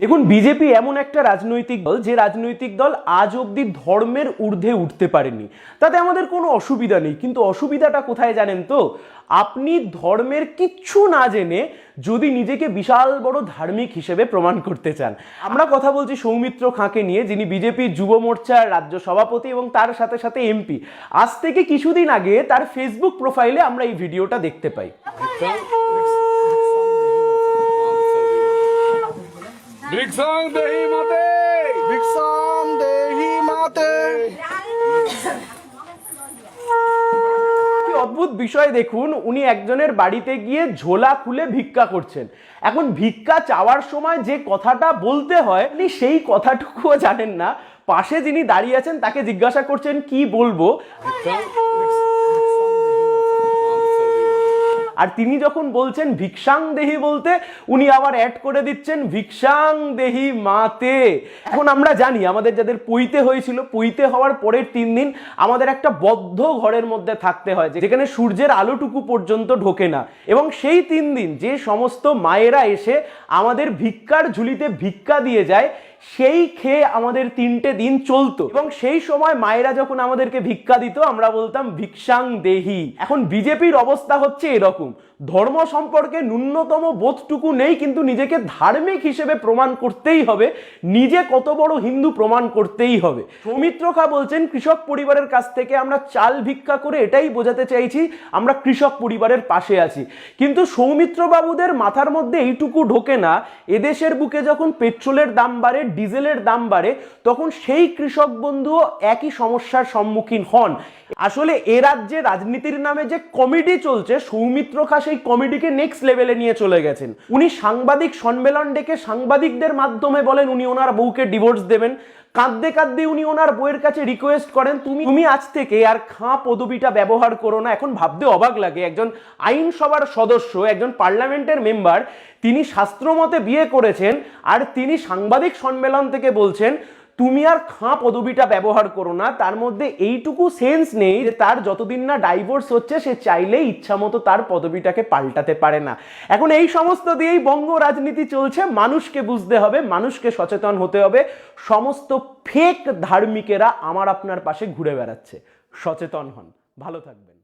দেখুন, বিজেপি এমন একটা রাজনৈতিক দল যে রাজনৈতিক দল আজ অবধি ধর্মের ঊর্ধ্বে উঠতে পারেনি। তাতে আমাদের কোনো অসুবিধা নেই। কিন্তু অসুবিধাটা কোথায় জানেন তো? আপনি ধর্মের কিচ্ছু না জেনে যদি নিজেকে বিশাল বড় ধার্মিক হিসেবে প্রমাণ করতে চান। আমরা কথা বলছি সৌমিত্র খাঁকে নিয়ে, যিনি বিজেপির যুব মোর্চার রাজ্য সভাপতি এবং তার সাথে সাথে এমপি। আজ থেকে কিছুদিন আগে তার ফেসবুক প্রোফাইলে আমরা এই ভিডিওটা দেখতে পাই। ভিক্ষাং দেহি মাতে। ভিক্ষাং দেহি মাতে। অদ্ভুত বিষয় দেখুন উনি একজনের বাড়িতে গিয়ে ঝোলা খুলে ভিক্ষা করছেন। এখন ভিক্ষা চাওয়ার সময় যে কথাটা বলতে হয় উনি সেই কথাটুকুও জানেন না। পাশে যিনি দাঁড়িয়ে আছেন তাকে জিজ্ঞাসা করছেন কি বলব? আর তিনি যখন বলছেন ভিক্ষাং দেহি বলতে, উনি আবার অ্যাড করে দিচ্ছেন ভিক্ষাং দেহি মাতে। এখন আমরা জানি আমাদের যাদের পইতে হয়েছিল, পইতে হওয়ার পরের তিন দিন আমাদের একটা বদ্ধ ঘরের মধ্যে থাকতে হয়, যেখানে সূর্যের আলোটুকু পর্যন্ত ঢোকে না। এবং সেই তিন দিন যে সমস্ত মায়েরা এসে আমাদের ভিক্ষার ঝুলিতে ভিক্ষা দিয়ে যায় সেই খেয়ে আমাদের তিনটে দিন চলতো। এবং সেই সময় মায়েরা যখন আমাদেরকে ভিক্ষা দিত, আমরা বলতাম, ভিক্ষাং দেহি। এখন বিজেপির অবস্থা হচ্ছে এরকম। ধর্ম সম্পর্কে ন্যূনতম বোধটুকু নেই, কিন্তু নিজেকে ধার্মিক হিসেবে প্রমাণ করতেই হবে। নিজে কত বড় হিন্দু প্রমাণ করতেই হবে। সৌমিত্র খা বলছেন, কৃষক পরিবারের কাছ থেকে আমরা চাল ভিক্ষা করে এটাই বোঝাতে চাইছি, আমরা কৃষক পরিবারের পাশে আছি। কিন্তু সৌমিত্র বাবুদের মাথার মধ্যে এইটুকু ঢোকে না। এদেশের বুকে যখন পেট্রোলের দাম বাড়ে ডিজেলের দাম বাড়ে, তখন সেই কৃষক বন্ধুও একই সমস্যার সম্মুখীন হন। আসলে এ রাজ্যে রাজনীতির নামে যে কমিটি চলছে, সৌমিত্র খা সেই কমেডিকে নেক্সট লেভেলে নিয়ে চলে গেছেন। উনি সাংবাদিক সম্মেলন ডেকে সাংবাদিকদের মাধ্যমে বলেন, উনি ওনার বউকে ডিভোর্স দেবেন। কাঁদতে কাঁদতে উনি ওনার বইয়ের কাছে রিকোয়েস্ট করেন, তুমি তুমি আজ থেকে আর খাঁ পদবিটা ব্যবহার করো না। এখন ভাবতে অবাক লাগে। একজন আইনসভার সদস্য, একজন পার্লামেন্টের মেম্বার, তিনি শাস্ত্রমতে বিয়ে করেছেন আর তিনি সাংবাদিক সম্মেলন থেকে বলছেন তুমি আর খাঁ পদবিটা ব্যবহার করো না, তার মধ্যে এইটুকু সেন্স নেই যে তার যতদিন না ডাইভোর্স হচ্ছে, সে চাইলেই ইচ্ছা মতো তার পদবিটাকে পাল্টাতে পারে না। এখন এই সমস্ত দিয়েই বঙ্গ রাজনীতি চলছে, মানুষকে বুঝতে হবে, মানুষকে সচেতন হতে হবে, সমস্ত ফেক ধার্মিকেরা আমার আপনার পাশে ঘুরে বেড়াচ্ছে। সচেতন হন। ভালো থাকবেন।